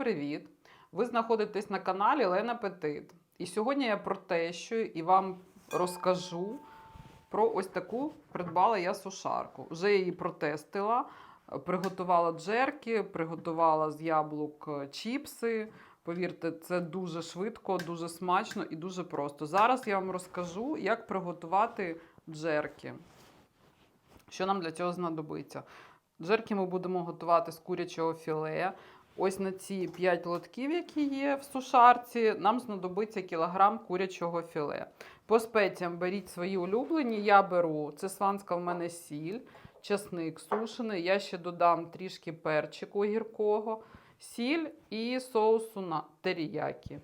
привіт! Ви знаходитесь на каналі Лена Петит. І сьогодні я протещую і вам розкажу про ось таку придбала я сушарку. Вже її протестила, приготувала джерки, приготувала з яблук е, чіпси. Повірте, це дуже швидко, дуже смачно і дуже просто. Зараз я вам розкажу, як приготувати джерки. Що нам для цього знадобиться? Джерки ми будемо готувати з курячого філе. Ось на ці 5 лотків, які є в сушарці, нам знадобиться кілограм курячого філе. По спеціям беріть свої улюблені. Я беру це сванська в мене сіль, часник сушений. Я ще додам трішки перчику гіркого, сіль і соусу на теріякі.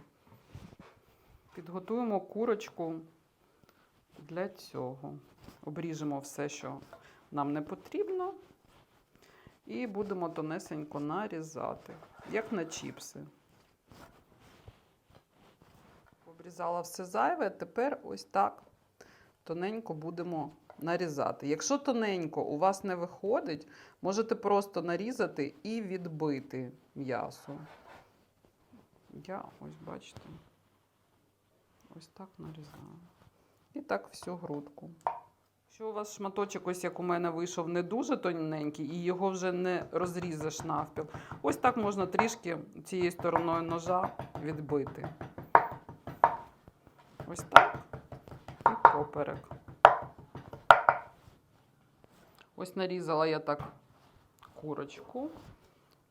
Підготуємо курочку для цього. Обріжемо все, що нам не потрібно. І будемо тонесенько нарізати, як на чіпси. Обрізала все зайве, тепер ось так тоненько будемо нарізати. Якщо тоненько у вас не виходить, можете просто нарізати і відбити м'ясо. Я ось бачите, ось так нарізаю. І так всю грудку. Якщо у вас шматочок, ось як у мене вийшов, не дуже тоненький, і його вже не розрізеш навпіл, ось так можна трішки цією стороною ножа відбити. Ось так і поперек. Ось нарізала я так курочку,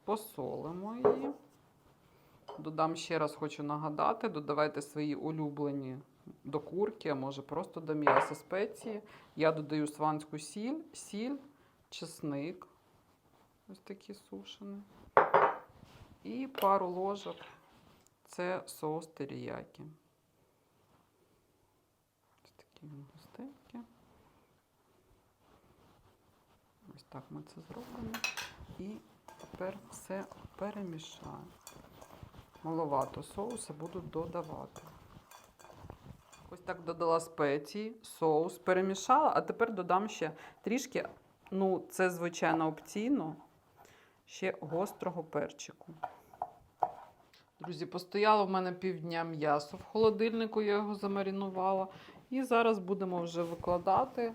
посолимо її. Додам ще раз хочу нагадати, додавайте свої улюблені до курки, а може просто до м'яса спеції. Я додаю сванську сіль, сіль, чесник. Ось такі сушені. І пару ложок. Це соус теріякі. Ось такі густенькі. Ось так ми це зробимо. І тепер все перемішаємо. Маловато соусу буду додавати. Ось так додала спеції, соус, перемішала, а тепер додам ще трішки, ну, це, звичайно, опційно, ще гострого перчику. Друзі, постояло в мене півдня м'ясо в холодильнику, я його замаринувала. І зараз будемо вже викладати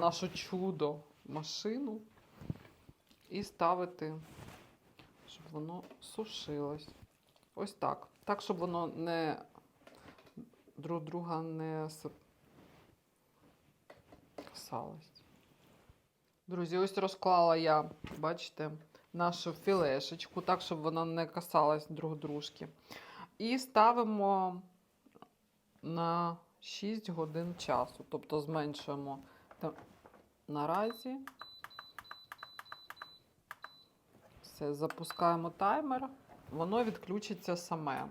нашу чудо машину і ставити, щоб воно сушилось. Ось так. Так, щоб воно не друг друга не касалось. Друзі, ось розклала я, бачите, нашу філешечку, так, щоб вона не касалась друг дружки. І ставимо на 6 годин часу, тобто зменшуємо наразі. Все, запускаємо таймер, воно відключиться саме.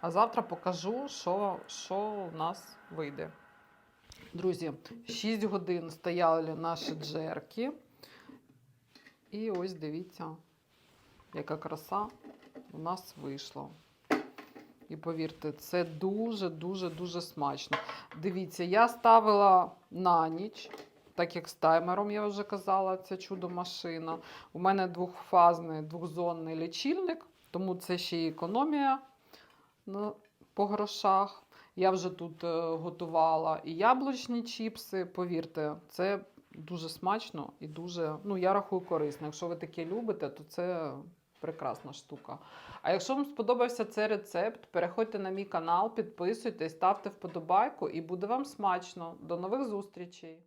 А завтра покажу, що, що у нас вийде. Друзі, 6 годин стояли наші джерки. І ось дивіться, яка краса у нас вийшла. І повірте, це дуже-дуже дуже смачно. Дивіться, я ставила на ніч, так як з таймером я вже казала, це чудо-машина. У мене двохфазний двохзонний лічильник, тому це ще й економія на- по грошах. Я вже тут е, готувала і яблучні чіпси. Повірте, це дуже смачно і дуже, ну я рахую, корисно. Якщо ви таке любите, то це прекрасна штука. А якщо вам сподобався цей рецепт, переходьте на мій канал, підписуйтесь, ставте вподобайку і буде вам смачно. До нових зустрічей!